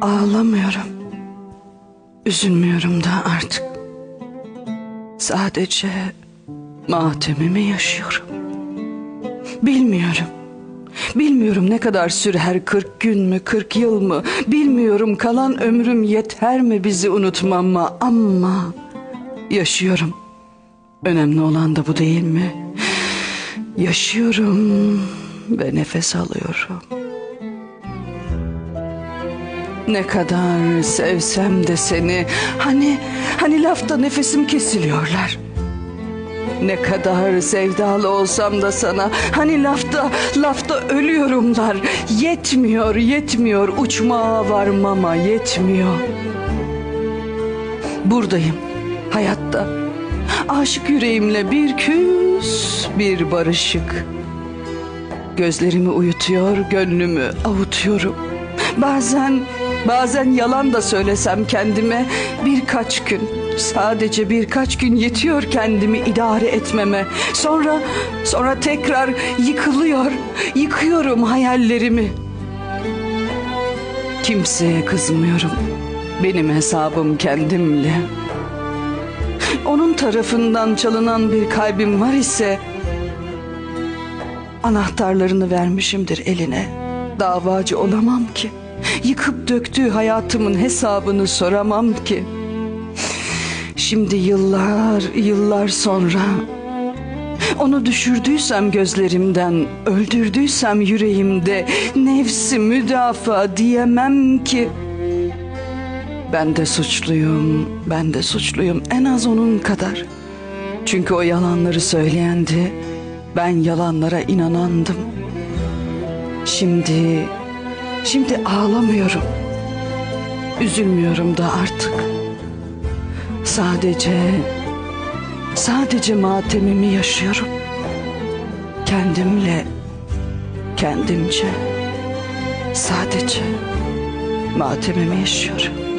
Ağlamıyorum. Üzülmüyorum da artık. Sadece matemimi yaşıyorum. Bilmiyorum. Bilmiyorum ne kadar sürer 40 gün mü 40 yıl mı bilmiyorum kalan ömrüm yeter mi bizi unutmama ama yaşıyorum. Önemli olan da bu değil mi? Yaşıyorum ve nefes alıyorum. Ne kadar sevsem de seni hani hani lafta nefesim kesiliyorlar. Ne kadar sevdalı olsam da sana hani lafta lafta ölüyorumlar. Yetmiyor yetmiyor uçmaya varmama yetmiyor. Buradayım hayatta. Aşık yüreğimle bir küs bir barışık. Gözlerimi uyutuyor, gönlümü avutuyorum. Bazen, bazen yalan da söylesem kendime birkaç gün, sadece birkaç gün yetiyor kendimi idare etmeme. Sonra, sonra tekrar yıkılıyor, yıkıyorum hayallerimi. Kimseye kızmıyorum. Benim hesabım kendimle. Onun tarafından çalınan bir kalbim var ise Anahtarlarını vermişimdir eline. Davacı olamam ki. Yıkıp döktüğü hayatımın hesabını soramam ki. Şimdi yıllar, yıllar sonra onu düşürdüysem gözlerimden, öldürdüysem yüreğimde nefsi müdafaa diyemem ki. Ben de suçluyum, ben de suçluyum en az onun kadar. Çünkü o yalanları söyleyendi, ben yalanlara inanandım. Şimdi, şimdi ağlamıyorum. Üzülmüyorum da artık. Sadece, sadece matemimi yaşıyorum. Kendimle, kendimce, sadece matemimi yaşıyorum.